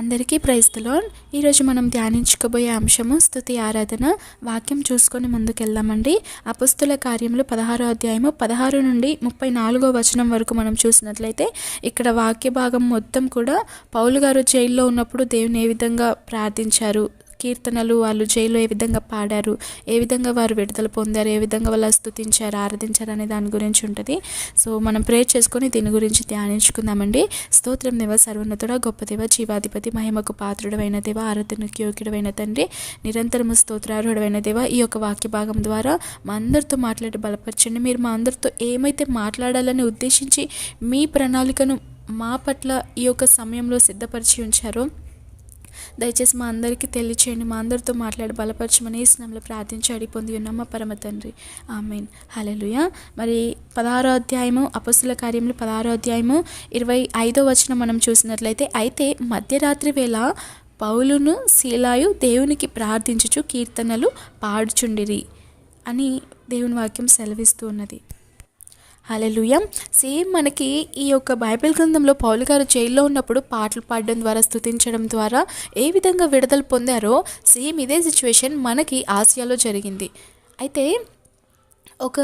అందరికీ ప్రైస్తలో ఈరోజు మనం ధ్యానించుకోబోయే అంశము స్థుతి ఆరాధన. వాక్యం చూసుకొని ముందుకెళ్దామండి. అపుస్తుల కార్యములు పదహారో అధ్యాయము పదహారు నుండి ముప్పై నాలుగో వచనం వరకు మనం చూసినట్లయితే ఇక్కడ వాక్య భాగం మొత్తం కూడా పౌలు గారు జైల్లో ఉన్నప్పుడు దేవుని ఏ విధంగా ప్రార్థించారు? కీర్తనలు వాళ్ళు జైల్లో ఏ విధంగా పాడారు ఏ విధంగా వారు విడుదల పొందారు ఏ విధంగా వాళ్ళు స్థుతించారు ఆరాధించారు అనే దాని గురించి ఉంటుంది. సో మనం ప్రే చేసుకొని దీని గురించి ధ్యానించుకుందామండి. స్తోత్రం దేవ సర్వోన్నతుడ గొప్ప దేవ జీవాధిపతి మహిమకు పాత్రుడమైన దేవ ఆరాధనకు యోగ్యుడమైన తండ్రి నిరంతరము స్తోత్రార్హుడమైన దేవ ఈ యొక్క వాక్య భాగం ద్వారా మా అందరితో మాట్లాడి బలపరచండి. మీరు మా అందరితో ఏమైతే మాట్లాడాలని ఉద్దేశించి మీ ప్రణాళికను మా పట్ల ఈ యొక్క సమయంలో సిద్ధపరిచి ఉంచారో దయచేసి మా అందరికీ తెలియచేయండి. మా అందరితో మాట్లాడి బలపరచమని ఈ స్నామంలో ప్రార్థించి అడిగి పొంది ఉన్నాం మా పరమ తండ్రి. ఆమెన్. హలెలుయ మరి పదహారో అధ్యాయము అపస్సుల కార్యములు పదహారో అధ్యాయము ఇరవై ఐదో వచనం మనం చూసినట్లయితే అయితే మధ్యరాత్రి వేళ పౌలును శీలాయు దేవునికి ప్రార్థించుచు కీర్తనలు పాడుచుండిరి అని దేవుని వాక్యం సెలవిస్తూ ఉన్నది. హలెలుయ సేమ్ మనకి ఈ యొక్క బైబిల్ గ్రంథంలో పౌలు గారు జైల్లో ఉన్నప్పుడు పాటలు పాడడం ద్వారా స్తుతించడం ద్వారా ఏ విధంగా విడుదల పొందారో సేమ్ ఇదే సిచ్యువేషన్ మనకి ఆసియాలో జరిగింది. అయితే ఒక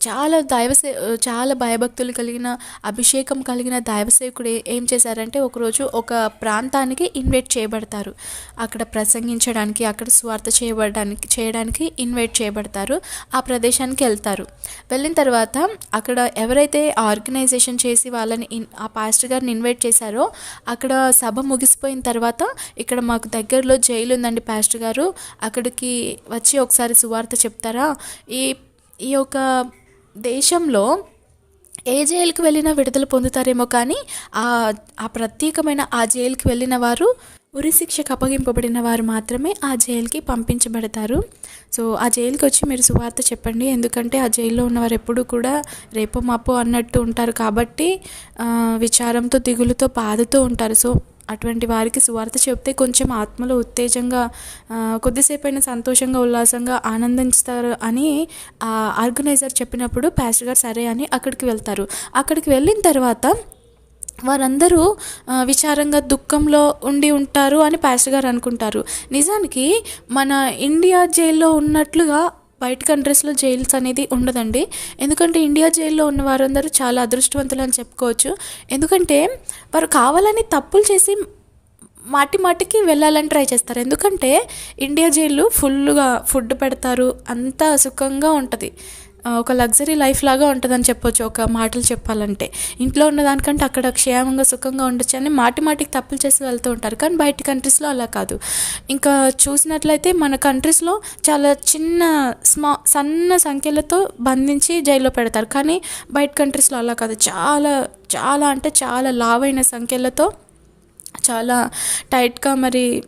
చాలా దైవసే చాలా భయభక్తులు కలిగిన అభిషేకం కలిగిన దైవసేవకుడు ఏం చేశారంటే ఒకరోజు ఒక ప్రాంతానికి ఇన్వైట్ చేయబడతారు. అక్కడ ప్రసంగించడానికి అక్కడ స్వార్థ చేయబడడానికి చేయడానికి ఇన్వైట్ చేయబడతారు. ఆ ప్రదేశానికి వెళ్తారు. వెళ్ళిన తర్వాత అక్కడ ఎవరైతే ఆర్గనైజేషన్ చేసి వాళ్ళని ఇన్ ఆ పాస్టర్ గారిని ఇన్వైట్ చేశారో అక్కడ సభ ముగిసిపోయిన తర్వాత ఇక్కడ మాకు దగ్గరలో జైలు ఉందండి పాస్టర్ గారు. అక్కడికి వచ్చి ఒకసారి సువార్త చెప్తారా? ఈ ఈ యొక్క దేశంలో ఏ జైలుకి వెళ్ళినా విడుదల పొందుతారేమో కానీ ఆ ఆ ప్రత్యేకమైన ఆ జైలుకి వెళ్ళిన వారు ఉరి శిక్షకు అప్పగింపబడిన వారు మాత్రమే ఆ జైలుకి పంపించబడతారు. సో ఆ జైలుకి వచ్చి మీరు సువార్త చెప్పండి. ఎందుకంటే ఆ జైల్లో ఉన్నవారు ఎప్పుడూ కూడా రేపో మాపో అన్నట్టు ఉంటారు కాబట్టి విచారంతో దిగులుతో బాధతో ఉంటారు. సో అటువంటి వారికి సువార్త చెప్తే కొంచెం ఆత్మలో ఉత్తేజంగా కొద్దిసేపైనా సంతోషంగా ఉల్లాసంగా ఆనందిస్తారు అని ఆర్గనైజర్ చెప్పినప్పుడు పాస్టర్ గారు సరే అని అక్కడికి వెళ్తారు. అక్కడికి వెళ్ళిన తర్వాత వారందరూ విచారంగా దుఃఖంలో ఉండి ఉంటారు అని పాస్టర్ గారు అనుకుంటారు. నిజానికి మన ఇండియా జైల్లో ఉన్నట్లుగా బయట కంట్రీస్లో జైల్స్ అనేది ఉండదండి. ఎందుకంటే ఇండియా జైల్లో ఉన్న వారందరూ చాలా అదృష్టవంతులు అని చెప్పుకోవచ్చు. ఎందుకంటే వారు కావాలని తప్పులు చేసి మాటి మాటికి వెళ్ళాలని ట్రై చేస్తారు. ఎందుకంటే ఇండియా జైలు ఫుల్గా ఫుడ్ పెడతారు. అంతా సుఖంగా ఉంటుంది. ఒక లగ్జరీ లైఫ్ లాగా ఉంటుందని చెప్పొచ్చు ఒక మాటలు చెప్పాలంటే. ఇంట్లో ఉన్నదానికంటే అక్కడ క్షేమంగా సుఖంగా ఉండొచ్చు అని మాటి మాటికి తప్పులు చేసి వెళ్తూ ఉంటారు. కానీ బయట కంట్రీస్లో అలా కాదు. ఇంకా చూసినట్లయితే మన కంట్రీస్లో చాలా చిన్న స్మా సన్న సంఖ్యలతో బంధించి జైల్లో పెడతారు. కానీ బయట కంట్రీస్లో అలా కాదు. చాలా చాలా అంటే చాలా లావైన సంఖ్యలతో చాలా టైట్గా మరి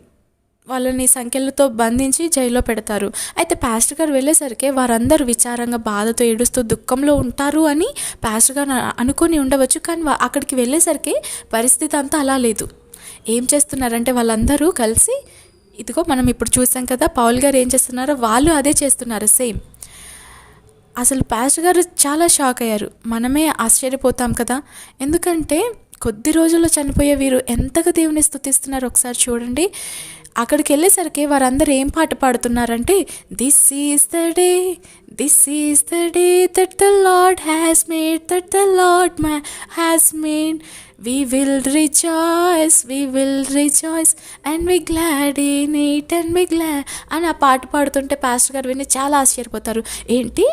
వాళ్ళని సంఖ్యలతో బంధించి జైల్లో పెడతారు. అయితే పాస్టర్ గారు వెళ్ళేసరికి వారందరూ విచారంగా బాధతో ఏడుస్తూ దుఃఖంలో ఉంటారు అని పాస్టర్ గారు అనుకొని ఉండవచ్చు. కానీ అక్కడికి వెళ్ళేసరికి పరిస్థితి అంతా అలా లేదు. ఏం చేస్తున్నారంటే వాళ్ళందరూ కలిసి ఇదిగో మనం ఇప్పుడు చూసాం కదా పౌల్ గారు ఏం చేస్తున్నారో వాళ్ళు అదే చేస్తున్నారు సేమ్. అసలు పాస్టర్ గారు చాలా షాక్ అయ్యారు. మనమే ఆశ్చర్యపోతాం కదా. ఎందుకంటే కొద్ది రోజుల్లో చనిపోయే వీరు ఎంతగా దేవుని స్థుతిస్తున్నారో ఒకసారి చూడండి. అక్కడికి వెళ్ళేసరికి వారందరూ ఏం పాట పాడుతున్నారంటే this is the day this is the day that the lord has made that the lord has made we will rejoice we will rejoice and we glad in it and we glad అని ఆ పాట పాడుతుంటే pastor గారు విని చాలా ఆశ్చర్యపోతారు. ఏంటి?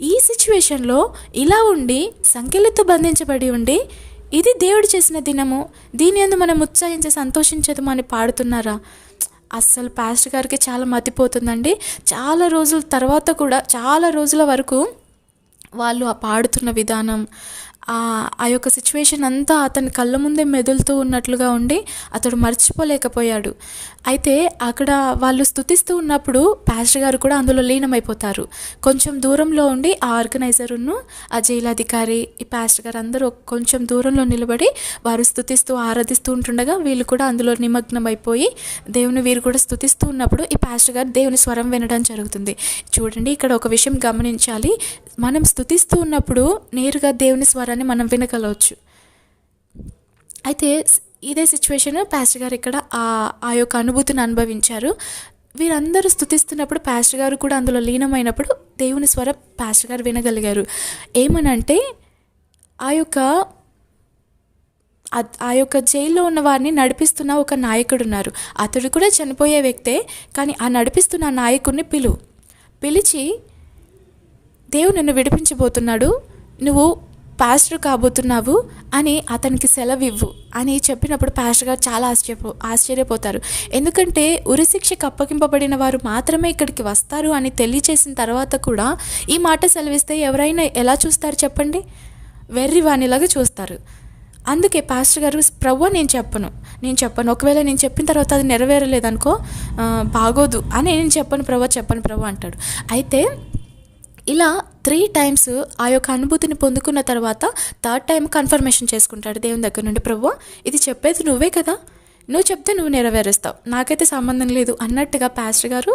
ఈ సిచ్యువేషన్లో ఇలా ఉండి సంఖ్యలతో బంధించబడి ఉండి ఇది దేవుడు చేసిన దినము దీని అందు మనం ఉత్సాహించి సంతోషించదు అని పాడుతున్నారా? అస్సలు పాస్టర్ గారికి చాలా మతిపోతుందండి. చాలా రోజుల తర్వాత కూడా చాలా రోజుల వరకు వాళ్ళు ఆ పాడుతున్న విధానం ఆ యొక్క సిచ్యువేషన్ అంతా అతని కళ్ళ ముందే మెదులుతూ ఉన్నట్లుగా ఉండి అతడు మర్చిపోలేకపోయాడు. అయితే అక్కడ వాళ్ళు స్థుతిస్తూ ఉన్నప్పుడు పాస్టర్ గారు కూడా అందులో లీనమైపోతారు. కొంచెం దూరంలో ఉండి ఆ ఆర్గనైజరును ఆ జైలాధికారి ఈ పాస్టర్ గారు అందరూ కొంచెం దూరంలో నిలబడి వారు స్థుతిస్తూ ఆరాధిస్తూ ఉంటుండగా వీళ్ళు కూడా అందులో నిమగ్నమైపోయి దేవుని వీరు కూడా స్థుతిస్తూ ఉన్నప్పుడు ఈ పాస్టర్ గారు దేవుని స్వరం వినడం జరుగుతుంది. చూడండి ఇక్కడ ఒక విషయం గమనించాలి. మనం స్థుతిస్తూ ఉన్నప్పుడు నేరుగా దేవుని స్వరాన్ని మనం వినగలవచ్చు. అయితే ఇదే సిచ్యువేషన్ పాస్టర్ గారు ఇక్కడ ఆ ఆ యొక్క అనుభూతిని అనుభవించారు. వీరందరూ స్థుతిస్తున్నప్పుడు పాస్టర్ గారు కూడా అందులో లీనమైనప్పుడు దేవుని స్వర పాస్టర్ గారు వినగలిగారు. ఏమనంటే ఆ యొక్క ఆ- యొక్క జైల్లో ఉన్న వారిని నడిపిస్తున్న ఒక నాయకుడు ఉన్నారు. అతడు కూడా చనిపోయే వ్యక్తే కానీ ఆ నడిపిస్తున్న నాయకుడిని పిలు. పిలిచి దేవుడు నిన్ను విడిపించబోతున్నాడు. నువ్వు పాస్టర్ కాబోతున్నావు అని అతనికి సెలవు ఇవ్వు అని చెప్పినప్పుడు పాస్టర్ గారు చాలా ఆశ్చర్యపో ఆశ్చర్యపోతారు. ఎందుకంటే ఉరిశిక్షకు అప్పగింపబడిన వారు మాత్రమే ఇక్కడికి వస్తారు అని తెలియచేసిన తర్వాత కూడా ఈ మాట సెలవిస్తే ఎవరైనా ఎలా చూస్తారు చెప్పండి? వెర్రి వాణిలాగా చూస్తారు. అందుకే పాస్టర్ గారు ప్రవ్వ నేను చెప్పను. నేను చెప్పను. ఒకవేళ నేను చెప్పిన తర్వాత అది నెరవేరలేదనుకో బాగోదు. అని నేను చెప్పను ప్రవ్వ చెప్పను ప్రవ్వ అంటాడు. అయితే ఇలా త్రీ టైమ్స్ ఆ యొక్క అనుభూతిని పొందుకున్న తర్వాత థర్డ్ టైం కన్ఫర్మేషన్ చేసుకుంటాడు దేవుని దగ్గర నుండి. ప్రభు ఇది చెప్పేది నువ్వే కదా? నువ్వు చెప్తే నువ్వు నెరవేరుస్తావు. నాకైతే సంబంధం లేదు అన్నట్టుగా పాస్టర్ గారు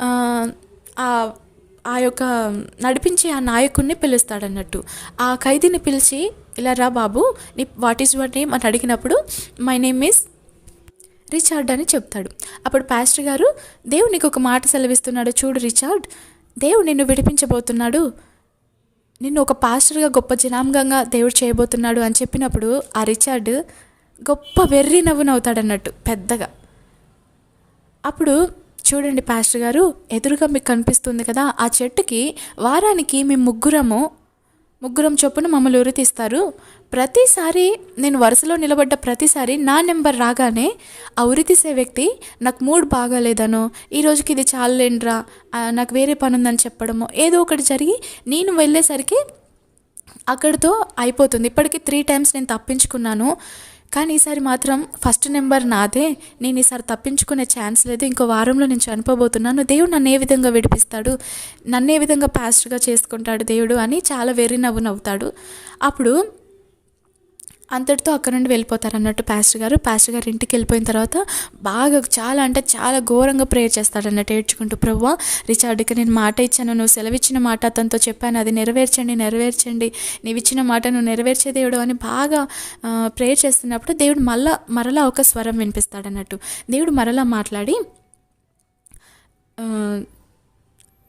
ఆ, ఆ యొక్క నడిపించే ఆ నాయకుడిని పిలుస్తాడన్నట్టు. ఆ ఖైదీని పిలిచి ఇలా రా బాబు నీ వాట్ ఈజ్ యువర్ నేమ్ అని అడిగినప్పుడు మై నేమ్ ఈస్ రిచార్డ్ అని చెప్తాడు. అప్పుడు పాస్టర్ గారు దేవుడు నీకు ఒక మాట సెలవిస్తున్నాడు. చూడు రిచార్డ్ దేవుడు నిన్ను విడిపించబోతున్నాడు. నిన్ను ఒక పాస్టర్గా గొప్ప జనాంగంగా దేవుడు చేయబోతున్నాడు అని చెప్పినప్పుడు ఆ రిచార్డ్ గొప్ప వెర్రి నవ్వు నవ్వుతాడన్నట్టు పెద్దగా. అప్పుడు చూడండి పాస్టర్ గారు ఎదురుగా మీకు కనిపిస్తుంది కదా ఆ చెట్టుకి వారానికి మేము ముగ్గురము ముగ్గురం చొప్పున మమ్మల్ని ఉరితీస్తారు ప్రతిసారి నేను వరుసలో నిలబడ్డ ప్రతిసారి నా నెంబర్ రాగానే ఆ ఉరితీసే వ్యక్తి నాకు మూడ్ బాగాలేదనో ఈ రోజుకి ఇది చాలేండ్రా నాకు వేరే పని ఉందని చెప్పడమో ఏదో ఒకటి జరిగి నేను వెళ్ళేసరికి అక్కడితో అయిపోతుంది. ఇప్పటికీ త్రీ టైమ్స్ నేను తప్పించుకున్నాను. కానీ ఈసారి మాత్రం ఫస్ట్ నెంబర్ నాదే. నేను ఈసారి తప్పించుకునే ఛాన్స్ లేదు. ఇంకో వారంలో నేను చనిపోబోతున్నాను. దేవుడు నన్ను ఏ విధంగా విడిపిస్తాడు? నన్ను ఏ విధంగా పాస్ట్గా చేసుకుంటాడు దేవుడు అని చాలా వెర్రి నవ్వు నవ్వుతాడు. అప్పుడు అంతటితో అక్కడ నుండి వెళ్ళిపోతారు అన్నట్టు పాస్టర్ గారు. పాస్టర్ గారు ఇంటికి వెళ్ళిపోయిన తర్వాత బాగా చాలా అంటే చాలా ఘోరంగా ప్రేయర్ చేస్తాడు అన్నట్టు ఏడ్చుకుంటూ ప్రభు రిచార్డ్కి నేను మాట ఇచ్చాను నువ్వు సెలవిచ్చిన మాట అతనితో చెప్పాను అది నెరవేర్చండి నెరవేర్చండి. నీవు ఇచ్చిన మాట నువ్వు నెరవేర్చే దేవుడు అని బాగా ప్రేయర్ చేస్తున్నప్పుడు దేవుడు మళ్ళా మరలా ఒక స్వరం వినిపిస్తాడు అన్నట్టు. దేవుడు మరలా మాట్లాడి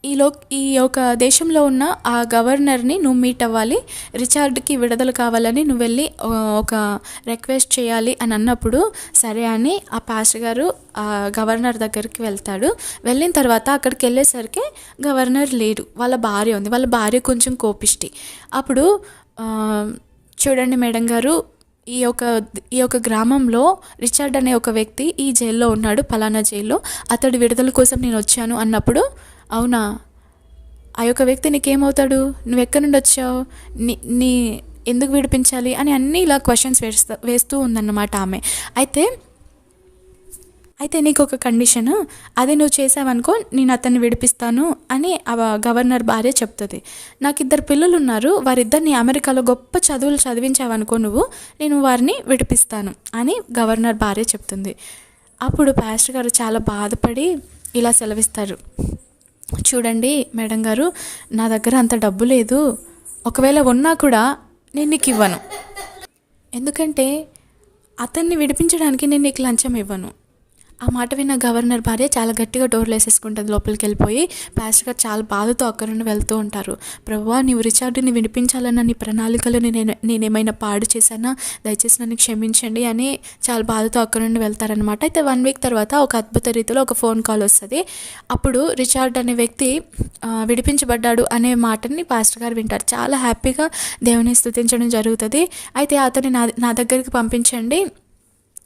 ఈలో ఈ లో ఈ యొక్క దేశంలో ఉన్న ఆ గవర్నర్ని నువ్వు మీట్ అవ్వాలి రిచార్డ్కి విడుదల కావాలని నువ్వు వెళ్ళి ఒక రిక్వెస్ట్ చేయాలి అని అన్నప్పుడు సరే అని ఆ పాస్టర్ గారు ఆ గవర్నర్ దగ్గరికి వెళ్తాడు. వెళ్ళిన తర్వాత అక్కడికి వెళ్ళేసరికి గవర్నర్ లేడు. వాళ్ళ భార్య ఉంది. వాళ్ళ భార్య కొంచెం కోపిష్టి. అప్పుడు చూడండి మేడం గారు ఈ యొక్క ఈ యొక్క గ్రామంలో రిచర్డ్ అనే ఒక వ్యక్తి ఈ జైల్లో ఉన్నాడు పలానా జైల్లో. అతడి విడుదల కోసం నేను వచ్చాను అన్నప్పుడు అవునా? ఆ యొక్క వ్యక్తి నీకేమవుతాడు? నువ్వు ఎక్కడి నుండి వచ్చావు? నీ నీ ఎందుకు విడిపించాలి? అని అన్నీ ఇలా క్వశ్చన్స్ వేస్తా వేస్తూ ఉందన్నమాట ఆమె. అయితే అయితే నీకు ఒక కండిషన్ అది నువ్వు చేసావనుకో నేను అతన్ని విడిపిస్తాను అని ఆ గవర్నర్ భార్య చెప్తుంది. నాకు ఇద్దరు పిల్లలు ఉన్నారు వారిద్దరిని అమెరికాలో గొప్ప చదువులు చదివించావనుకో నువ్వు నేను వారిని విడిపిస్తాను అని గవర్నర్ భార్య చెప్తుంది. అప్పుడు పాస్టర్ గారు చాలా బాధపడి ఇలా సెలవిస్తారు. చూడండి మేడం గారు నా దగ్గర అంత డబ్బు లేదు. ఒకవేళ ఉన్నా కూడా నేను నీకు ఇవ్వను. ఎందుకంటే అతన్ని విడిపించడానికి నేను నీకు లంచం ఇవ్వను. ఆ మాట విన్న గవర్నర్ భార్య చాలా గట్టిగా డోర్లు వేసేసుకుంటుంది లోపలికి వెళ్ళిపోయి. పాస్టర్ గారు చాలా బాధతో అక్కడ నుండి వెళ్తూ ఉంటారు. ప్రభువా నీవు రిచార్డ్ని వినిపించాలన్న నీ ప్రణాళికలు నేను నేనేమైనా పాడు చేశానా? దయచేసి నన్ను క్షమించండి అని చాలా బాధతో అక్కడ నుండి వెళ్తారనమాట అయితే వన్ వీక్ తర్వాత ఒక అద్భుత రీతిలో ఒక ఫోన్ కాల్ వస్తుంది. అప్పుడు రిచార్డ్ అనే వ్యక్తి విడిపించబడ్డాడు అనే మాటని పాస్టర్ గారు వింటారు. చాలా హ్యాపీగా దేవుని స్థుతించడం జరుగుతుంది. అయితే అతని నా నా దగ్గరికి పంపించండి.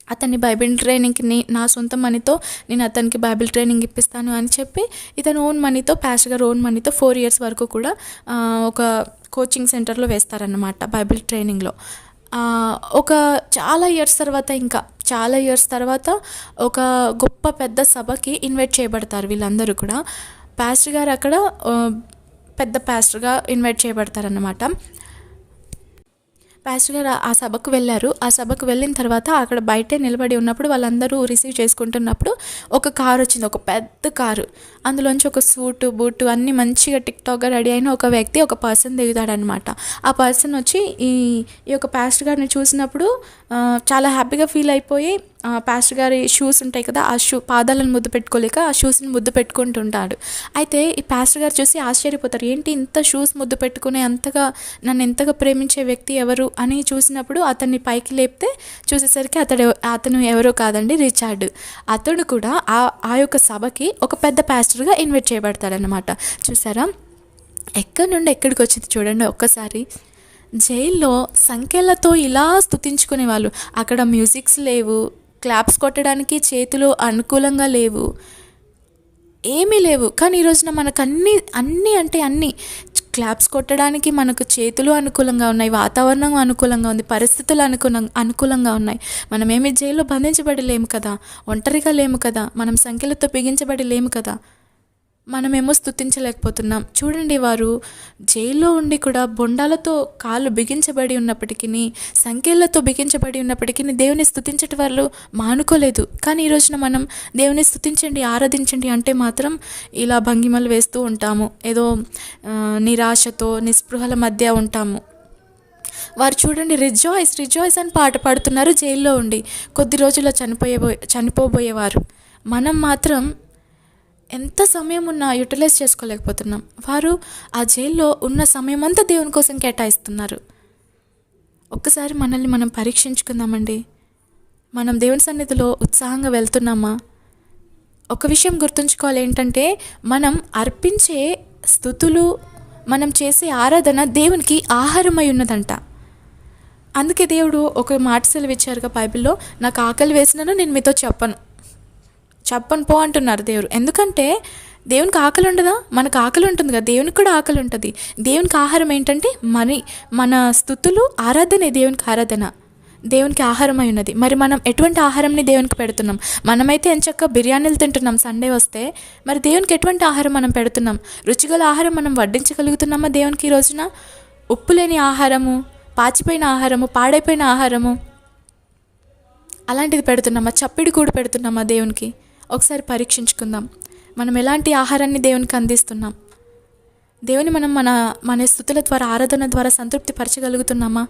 అతన్ని బైబిల్ ట్రైనింగ్కి నీ నా సొంత మనీతో నేను అతనికి బైబిల్ ట్రైనింగ్ ఇప్పిస్తాను అని చెప్పి ఇతను ఓన్ మనీతో పాస్టర్ గారు ఓన్ మనీతో ఫోర్ ఇయర్స్ వరకు కూడా ఒక కోచింగ్ సెంటర్లో వేస్తారన్నమాట బైబిల్ ట్రైనింగ్లో. ఒక చాలా ఇయర్స్ తర్వాత ఇంకా చాలా ఇయర్స్ తర్వాత ఒక గొప్ప పెద్ద సభకి ఇన్వైట్ చేయబడతారు వీళ్ళందరూ కూడా. పాస్టర్ గారు అక్కడ పెద్ద పాస్టర్గా ఇన్వైట్ చేయబడతారన్నమాట. పాస్టర్ గారు ఆ సభకు వెళ్ళారు. ఆ సభకు వెళ్ళిన తర్వాత అక్కడ బయటే నిలబడి ఉన్నప్పుడు వాళ్ళందరూ రిసీవ్ చేసుకుంటున్నప్పుడు ఒక కారు వచ్చింది. ఒక పెద్ద కారు. అందులోంచి ఒక సూటు బూటు అన్నీ మంచిగా టిక్టాక్గా రెడీ అయిన ఒక వ్యక్తి ఒక పర్సన్ దిగుతాడనమాట ఆ పర్సన్ వచ్చి ఈ ఈ యొక్క పాస్టర్ గారిని చూసినప్పుడు చాలా హ్యాపీగా ఫీల్ అయిపోయి పాస్టర్ గారి షూస్ ఉంటాయి కదా ఆ షూ పాదాలను ముద్దు పెట్టుకోలేక ఆ షూస్ని ముద్దు పెట్టుకుంటుంటాడు. అయితే ఈ పాస్టర్ గారు చూసి ఆశ్చర్యపోతారు ఏంటి ఇంత షూస్ ముద్దు పెట్టుకునే అంతగా నన్ను ఎంతగా ప్రేమించే వ్యక్తి ఎవరు? అని చూసినప్పుడు అతన్ని పైకి లేపితే చూసేసరికి అతడు అతను ఎవరో కాదండి రిచార్డ్. అతడు కూడా ఆ ఆ యొక్క సభకి ఒక పెద్ద పాస్టర్గా ఇన్వైట్ చేయబడతాడనమాట చూసారా? ఎక్కడి నుండి ఎక్కడికి వచ్చింది చూడండి ఒక్కసారి. జైల్లో సంఖ్యలతో ఇలా స్తుతించుకునే వాళ్ళు అక్కడ మ్యూజిక్స్ లేవు క్లాప్స్ కొట్టడానికి చేతులు అనుకూలంగా లేవు. ఏమీ లేవు. కానీ ఈ రోజున మనకు అన్నీ అన్నీ అంటే అన్నీ. క్లాప్స్ కొట్టడానికి మనకు చేతులు అనుకూలంగా ఉన్నాయి వాతావరణం అనుకూలంగా ఉంది పరిస్థితులు అనుకూలం అనుకూలంగా ఉన్నాయి. మనం ఏమి జైల్లో బంధించబడి లేము కదా? ఒంటరిగా లేము కదా? మనం సంఖ్యలతో బిగించబడి లేము కదా? మనమేమో స్థుతించలేకపోతున్నాం చూడండి వారు జైల్లో ఉండి కూడా బొండాలతో కాళ్ళు బిగించబడి ఉన్నప్పటికీ సంఖ్యలతో బిగించబడి ఉన్నప్పటికీ దేవుని స్థుతించటి వాళ్ళు మానుకోలేదు. కానీ ఈ రోజున మనం దేవుని స్థుతించండి ఆరాధించండి అంటే మాత్రం ఇలా భంగిమలు వేస్తూ ఉంటాము. ఏదో నిరాశతో నిస్పృహల మధ్య ఉంటాము. వారు చూడండి రిజాయిస్ రిజాయిస్ అని పాట పాడుతున్నారు జైల్లో ఉండి. కొద్ది రోజుల్లో చనిపోయే చనిపోబోయేవారు. మనం మాత్రం ఎంత సమయం ఉన్నా యూటిలైజ్ చేసుకోలేకపోతున్నాం. వారు ఆ జైల్లో ఉన్న సమయం అంతా దేవుని కోసం కేటాయిస్తున్నారు. ఒక్కసారి మనల్ని మనం పరీక్షించుకుందామండి. మనం దేవుని సన్నిధిలో ఉత్సాహంగా వెళ్తున్నామా? ఒక విషయం గుర్తుంచుకోవాలి ఏంటంటే మనం అర్పించే స్థుతులు మనం చేసే ఆరాధన దేవునికి ఆహారమై ఉన్నదంట. అందుకే దేవుడు ఒక మాట సెలవిచ్చారుగా బైబిల్లో నాకు ఆకలి వేసినను నేను మీతో చెప్పను. చెప్పను పో అంటున్నారు దేవుడు. ఎందుకంటే దేవునికి ఆకలి ఉండదా? మనకు ఆకలి ఉంటుంది కదా. దేవునికి కూడా ఆకలి ఉంటుంది. దేవునికి ఆహారం ఏంటంటే మనీ. మన స్థుతులు ఆరాధనే దేవునికి ఆరాధన. దేవునికి ఆహారమై ఉన్నది. మరి మనం ఎటువంటి ఆహారంని దేవునికి పెడుతున్నాం? మనమైతే ఎంచక్క బిర్యానీలు తింటున్నాం సండే వస్తే. మరి దేవునికి ఎటువంటి ఆహారం మనం పెడుతున్నాం? రుచిగల ఆహారం మనం వడ్డించగలుగుతున్నామా దేవునికి ఈ రోజున? ఉప్పు లేని ఆహారము పాచిపోయిన ఆహారము పాడైపోయిన ఆహారము. అలాంటిది పెడుతున్నామా? చప్పిడి కూడా పెడుతున్నామా దేవునికి? ఒకసారి పరీక్షించుకుందాం. మనం ఎలాంటి ఆహారాన్ని దేవునికి అందిస్తున్నాం? దేవుని మనం మన మన స్థుతుల ద్వారా ఆరాధన ద్వారా సంతృప్తి పరచగలుగుతున్నామా?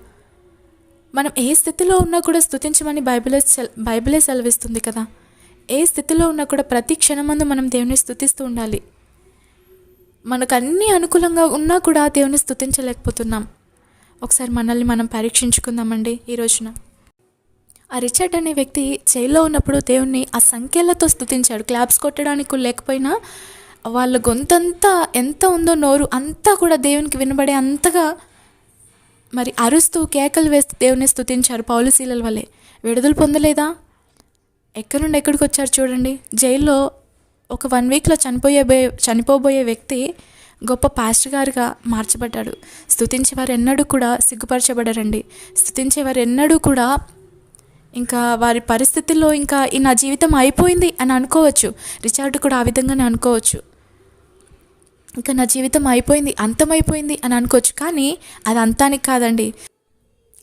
మనం ఏ స్థితిలో ఉన్నా కూడా స్థుతించమని బైబిలే బైబిలే సెలవిస్తుంది కదా? ఏ స్థితిలో ఉన్నా కూడా ప్రతి క్షణమందు మనం దేవుని స్థుతిస్తూ ఉండాలి. మనకు అన్నీ అనుకూలంగా ఉన్నా కూడా దేవుని స్థుతించలేకపోతున్నాం ఒకసారి మనల్ని మనం పరీక్షించుకుందామండి ఈ రోజున. ఆ రిచర్డ్ అనే వ్యక్తి జైల్లో ఉన్నప్పుడు దేవుణ్ణి ఆ సంఖ్యలతో స్థుతించాడు క్లాప్స్ కొట్టడానికి లేకపోయినా వాళ్ళ గొంతంతా ఎంత ఉందో నోరు అంతా కూడా దేవునికి వినబడే అంతగా మరి అరుస్తూ కేకలు వేస్తూ దేవుని స్థుతించారు పౌలశీలల వల్లే విడుదల పొందలేదా? ఎక్కడి నుండి ఎక్కడికి వచ్చారు చూడండి. జైల్లో ఒక వన్ వీక్లో చనిపోయే చనిపోబోయే వ్యక్తి గొప్ప పాస్టర్ గారుగా మార్చబడ్డాడు. స్థుతించేవారు ఎన్నడూ కూడా సిగ్గుపరచబడరండి. స్థుతించేవారు ఎన్నడూ కూడా ఇంకా వారి పరిస్థితుల్లో ఇంకా ఈ నా జీవితం అయిపోయింది అని అనుకోవచ్చు. రిచార్డ్ కూడా ఆ విధంగానే అనుకోవచ్చు. ఇంకా నా జీవితం అయిపోయింది అంతమైపోయింది అని అనుకోవచ్చు. కానీ అది అంతానికి కాదండి.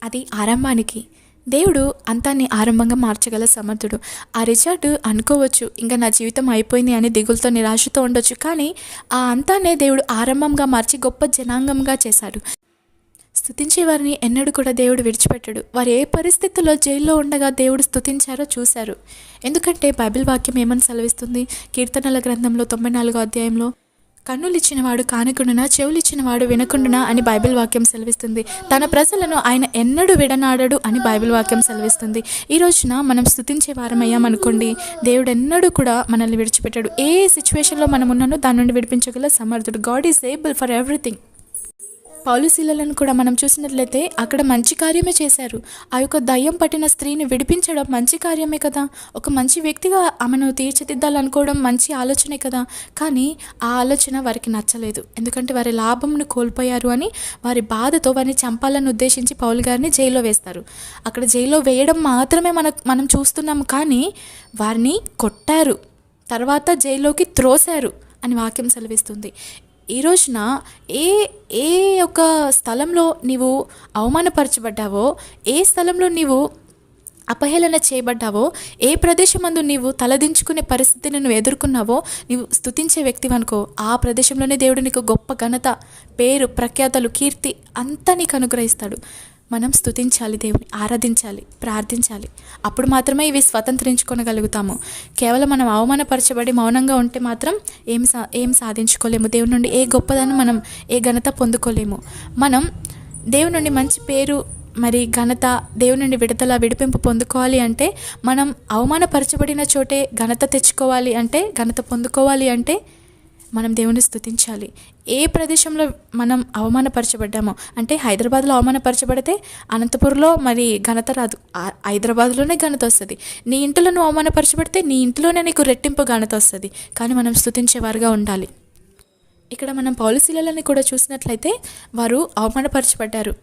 అది ఆరంభానికి. దేవుడు అంతాన్ని ఆరంభంగా మార్చగల సమర్థుడు. ఆ రిచార్డ్ అనుకోవచ్చు ఇంకా నా జీవితం అయిపోయింది అని దిగులతో నిరాశతో ఉండొచ్చు. కానీ ఆ అంతానే దేవుడు ఆరంభంగా మార్చి గొప్ప జనాంగంగా చేశాడు. స్థుతించే వారిని ఎన్నడూ కూడా దేవుడు విడిచిపెట్టడు. వారు ఏ పరిస్థితుల్లో జైల్లో ఉండగా దేవుడు స్థుతించారో చూశారు. ఎందుకంటే బైబిల్ వాక్యం ఏమని సెలవిస్తుంది? కీర్తనల గ్రంథంలో తొంభై నాలుగో అధ్యాయంలో కన్నులు ఇచ్చినవాడు కానకుండునా చెవులు ఇచ్చినవాడు వినకుండునా అని బైబిల్ వాక్యం సెలవిస్తుంది. తన ప్రజలను ఆయన ఎన్నడూ విడనాడడు అని బైబిల్ వాక్యం సెలవిస్తుంది. ఈ రోజున మనం స్థుతించే వారమయ్యామనుకోండి దేవుడు ఎన్నడూ కూడా మనల్ని విడిచిపెట్టాడు. ఏ సిచ్యువేషన్లో మనం ఉన్నానో దాని నుండి విడిపించగల సమర్థుడు. God is able for everything. పౌలుశీలలను కూడా మనం చూసినట్లయితే అక్కడ మంచి కార్యమే చేశారు. ఆ యొక్క దయ్యం పట్టిన స్త్రీని విడిపించడం మంచి కార్యమే కదా. ఒక మంచి వ్యక్తిగా ఆమెను తీర్చిదిద్దాలనుకోవడం మంచి ఆలోచనే కదా. కానీ ఆ ఆలోచన వారికి నచ్చలేదు. ఎందుకంటే వారి లాభంను కోల్పోయారు అని వారి బాధతో వారిని చంపాలని ఉద్దేశించి పౌలు గారిని జైల్లో వేస్తారు. అక్కడ జైల్లో వేయడం మాత్రమే మన మనం చూస్తున్నాము కానీ వారిని కొట్టారు. తర్వాత జైల్లోకి త్రోశారు అని వాక్యం సెలవిస్తుంది. ఈ రోజున ఏ ఏ ఒక స్థలంలో నీవు అవమానపరచబడ్డావో ఏ స్థలంలో నీవు అపహేళన చేయబడ్డావో ఏ ప్రదేశమందు నీవు తలదించుకునే పరిస్థితిని నువ్వు ఎదుర్కొన్నావో నీవు స్తుతించే వ్యక్తివనుకో ఆ ప్రదేశంలోనే దేవుడు నీకు గొప్ప ఘనత పేరు ప్రఖ్యాతలు కీర్తి అంతా నీకు అనుగ్రహిస్తాడు. మనం స్తుతించాలి దేవుని ఆరాధించాలి ప్రార్థించాలి. అప్పుడు మాత్రమే ఇవి స్వతంత్రించుకోగలుగుతాము కేవలం మనం అవమానపరచబడి మౌనంగా ఉంటే మాత్రం ఏం సా ఏం సాధించుకోలేము. దేవుని నుండి ఏ గొప్పదాన్ని మనం ఏ ఘనత పొందుకోలేము. మనం దేవుని నుండి మంచి పేరు మరి ఘనత దేవుని నుండి విడుదల విడిపింపు పొందుకోవాలి అంటే మనం అవమానపరచబడిన చోటే ఘనత తెచ్చుకోవాలి అంటే ఘనత పొందుకోవాలి అంటే మనం దేవుని స్థుతించాలి ఏ ప్రదేశంలో మనం అవమానపరచబడ్డామో అంటే హైదరాబాద్లో అవమానపరచబడితే అనంతపురంలో మరి ఘనత రాదు. హైదరాబాద్లోనే ఘనత వస్తుంది. నీ ఇంటిలో నువ్వు అవమానపరచబడితే నీ ఇంట్లోనే నీకు రెట్టింపు ఘనత వస్తుంది. కానీ మనం స్తుతించేవారుగా ఉండాలి. ఇక్కడ మనం పాలసీలని కూడా చూసినట్లయితే వారు అవమానపరచబడ్డారు.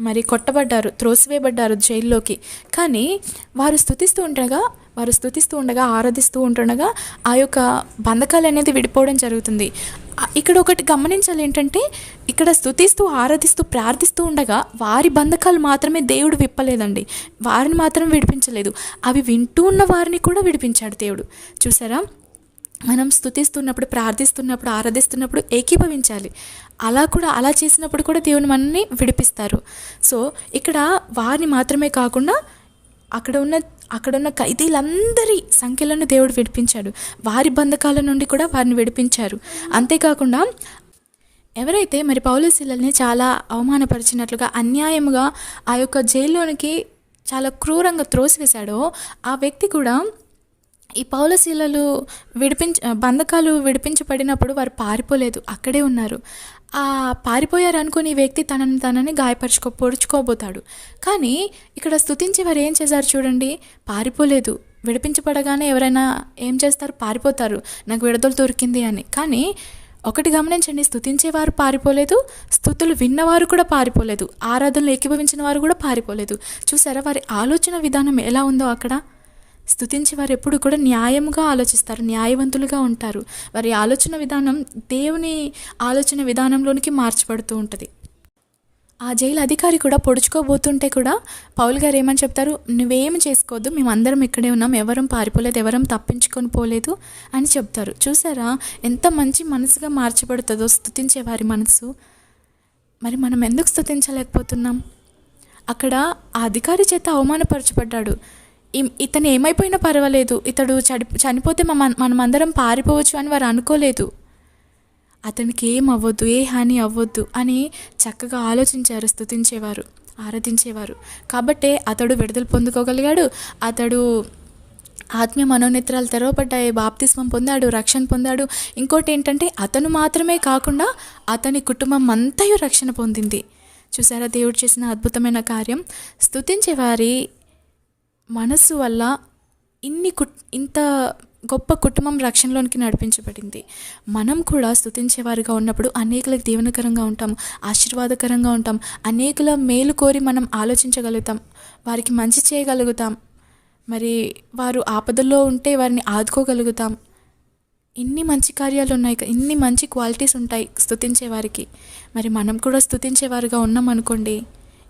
మరి కొట్టబడ్డారు త్రోసివేయబడ్డారు జైల్లోకి. కానీ వారు స్థుతిస్తూ ఉండగా వారు స్థుతిస్తూ ఉండగా ఆరాధిస్తూ ఉంటుండగా ఆ యొక్క బంధకాలు అనేది విడిపోవడం జరుగుతుంది. ఇక్కడ ఒకటి గమనించాలి ఏంటంటే ఇక్కడ స్థుతిస్తూ ఆరాధిస్తూ ప్రార్థిస్తూ ఉండగా వారి బంధకాలు మాత్రమే దేవుడు విప్పలేదండి. వారిని మాత్రం విడిపించలేదు. అవి వింటూ ఉన్న వారిని కూడా విడిపించాడు దేవుడు. చూసారా? మనం స్థుతిస్తున్నప్పుడు ప్రార్థిస్తున్నప్పుడు ఆరాధిస్తున్నప్పుడు ఏకీభవించాలి. అలా కూడా అలా చేసినప్పుడు కూడా దేవుని మనల్ని విడిపిస్తారు. సో ఇక్కడ వారిని మాత్రమే కాకుండా అక్కడ ఉన్న అక్కడున్న ఖైదీలందరి సంఖ్యలను దేవుడు విడిపించాడు. వారి బంధకాల నుండి కూడా వారిని విడిపించారు. అంతేకాకుండా ఎవరైతే మరి పౌలశీలని చాలా అవమానపరిచినట్లుగా అన్యాయముగా ఆ యొక్క జైల్లోనికి చాలా క్రూరంగా త్రోసివేశాడో ఆ వ్యక్తి కూడా ఈ పౌలశీలలు విడిపించ బంధకాలు విడిపించబడినప్పుడు వారు పారిపోలేదు అక్కడే ఉన్నారు. ఆ పారిపోయారు అనుకుని వ్యక్తి తనని తనని గాయపరుచుకో పొడుచుకోబోతాడు. కానీ ఇక్కడ స్థుతించి వారు ఏం చేశారు చూడండి? పారిపోలేదు. విడిపించబడగానే ఎవరైనా ఏం చేస్తారు? పారిపోతారు. నాకు విడుదల దొరికింది అని. కానీ ఒకటి గమనించండి స్థుతించేవారు పారిపోలేదు స్థుతులు విన్నవారు కూడా పారిపోలేదు ఆరాధనలు ఏకీభవించిన వారు కూడా పారిపోలేదు. చూసారా వారి ఆలోచన విధానం ఎలా ఉందో అక్కడ? స్థుతించి వారు ఎప్పుడు కూడా న్యాయముగా ఆలోచిస్తారు న్యాయవంతులుగా ఉంటారు. వారి ఆలోచన విధానం దేవుని ఆలోచన విధానంలోనికి మార్చబడుతూ ఉంటుంది. ఆ జైలు అధికారి కూడా పొడుచుకోబోతుంటే కూడా పౌల్ గారు ఏమని చెప్తారు? నువ్వేం చేసుకోవద్దు మేమందరం ఇక్కడే ఉన్నాం ఎవరం పారిపోలేదు ఎవరం తప్పించుకొని పోలేదు అని చెప్తారు. చూసారా? ఎంత మంచి మనసుగా మార్చబడుతుందో స్థుతించే వారి మనసు. మరి మనం ఎందుకు స్థుతించలేకపోతున్నాం అక్కడ ఆ అధికారి చేత అవమానపరచబడ్డాడు. ఇతను ఏమైపోయినా పర్వాలేదు. ఇతడు చడి చనిపోతే మన మనమందరం పారిపోవచ్చు అని వారు అనుకోలేదు. అతనికి ఏం అవ్వద్దు ఏ హాని అవ్వద్దు అని చక్కగా ఆలోచించారు స్తుతించేవారు ఆరాధించేవారు. కాబట్టే అతడు విడుదల పొందుకోగలిగాడు. అతడు ఆత్మీయ మనోనేత్రాలు తెరవబడ్డాయి బాప్తిస్మం పొందాడు రక్షణ పొందాడు. ఇంకోటి ఏంటంటే అతను మాత్రమే కాకుండా అతని కుటుంబం అంతయు రక్షణ పొందింది. చూసారా దేవుడు చేసిన అద్భుతమైన కార్యం? స్థుతించేవారి మనసు మనస్సు వల్ల ఇన్ని కుట్ ఇంత గొప్ప కుటుంబం రక్షణలోనికి నడిపించబడింది. మనం కూడా స్థుతించేవారుగా ఉన్నప్పుడు అనేకులకు దీవెనకరంగా ఉంటాం ఆశీర్వాదకరంగా ఉంటాం అనేకుల మేలు కోరి మనం ఆలోచించగలుగుతాం వారికి మంచి చేయగలుగుతాం. మరి వారు ఆపదల్లో ఉంటే వారిని ఆదుకోగలుగుతాం. ఇన్ని మంచి కార్యాలు ఉన్నాయి ఇన్ని మంచి క్వాలిటీస్ ఉంటాయి స్థుతించేవారికి మరి మనం కూడా స్థుతించేవారుగా ఉన్నాం అనుకోండి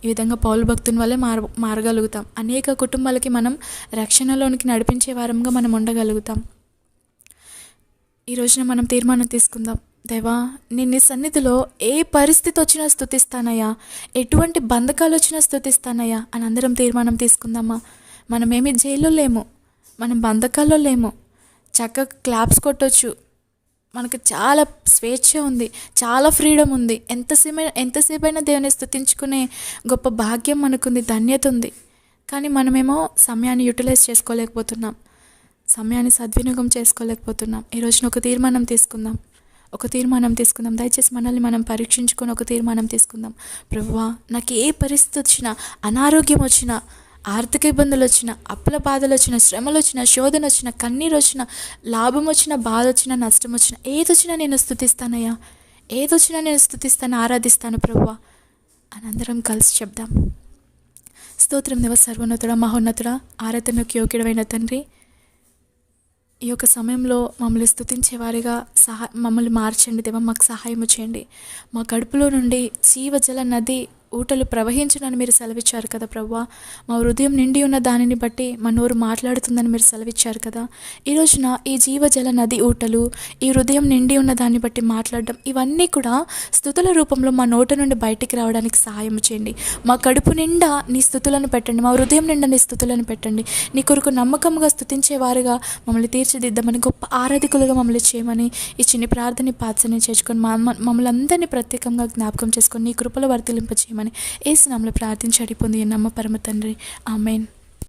ఈ విధంగా పౌలు భక్తుని వల్లే మార మారగలుగుతాం. అనేక కుటుంబాలకి మనం రక్షణలోనికి నడిపించే వారంగా మనం ఉండగలుగుతాం. ఈ రోజున మనం తీర్మానం తీసుకుందాం. దేవా నేను నీ సన్నిధిలో ఏ పరిస్థితి వచ్చినా స్థుతిస్తానయ్యా. ఎటువంటి బంధకాలు వచ్చినా స్థుతిస్తానయ్యా అని అందరం తీర్మానం తీసుకుందామా? మనమేమి జైల్లో లేము. మనం బంధకాల్లో లేము. చక్కగా క్లాప్స్ కొట్టొచ్చు. మనకు చాలా స్వేచ్ఛ ఉంది చాలా ఫ్రీడమ్ ఉంది. ఎంతసేపు ఎంతసేపు అయినా దేవుని స్థుతించుకునే గొప్ప భాగ్యం మనకుంది ధన్యత ఉంది. కానీ మనమేమో సమయాన్ని యూటిలైజ్ చేసుకోలేకపోతున్నాం. సమయాన్ని సద్వినియోగం చేసుకోలేకపోతున్నాం. ఈ రోజున ఒక తీర్మానం తీసుకుందాం. ఒక తీర్మానం తీసుకుందాం. దయచేసి మనల్ని మనం పరీక్షించుకొని ఒక తీర్మానం తీసుకుందాం. ప్రభువా నాకు ఏ పరిస్థితి వచ్చినా అనారోగ్యం వచ్చినా ఆర్థిక ఇబ్బందులు వచ్చిన అప్పుల బాధలు వచ్చిన శ్రమలు వచ్చిన శోధన వచ్చిన కన్నీరు వచ్చిన లాభం వచ్చిన బాధ వచ్చినా నష్టం వచ్చినా ఏదొచ్చినా నేను స్థుతిస్తానయ్యా. ఏదొచ్చినా నేను స్థుతిస్తాను ఆరాధిస్తాను ప్రభువా. అని అందరం కలిసి చెప్దాం. స్తోత్రం దేవ సర్వోన్నతుడ మహోన్నతుడ ఆరాధనకు యోగ్యుడమైన తండ్రి. ఈ యొక్క సమయంలో మమ్మల్ని స్థుతించేవారిగా సహా మమ్మల్ని మార్చండి దేవ మాకు సహాయం చేయండి. మా కడుపులో నుండి జీవజల నది ఊటలు ప్రవహించునని మీరు సెలవిచ్చారు కదా ప్రవ్వా. మా హృదయం నిండి ఉన్న దానిని బట్టి మా నోరు మాట్లాడుతుందని మీరు సెలవిచ్చారు కదా. ఈ రోజున ఈ జీవజల నది ఊటలు ఈ హృదయం నిండి ఉన్న దాన్ని బట్టి మాట్లాడడం ఇవన్నీ కూడా స్థుతుల రూపంలో మా నోట నుండి బయటికి రావడానికి సహాయం చేయండి. మా కడుపు నిండా నీ స్థుతులను పెట్టండి మా హృదయం నిండా నీ స్థుతులను పెట్టండి. నీ కొరకు నమ్మకంగా స్థుతించేవారుగా మమ్మల్ని తీర్చిదిద్దామని గొప్ప ఆరాధికులుగా మమ్మల్ని చేయమని ఈ చిన్ని ప్రార్థన పాత్రని చేసుకొని మా మమ్మల్ని అందరినీ ప్రత్యేకంగా జ్ఞాపకం చేసుకొని నీ కృపలో వర్తిలింప చేయమని ఏసునామలో ప్రార్థించి అడిపోంది నమ్మ పరమ తండ్రి. ఆమెన్.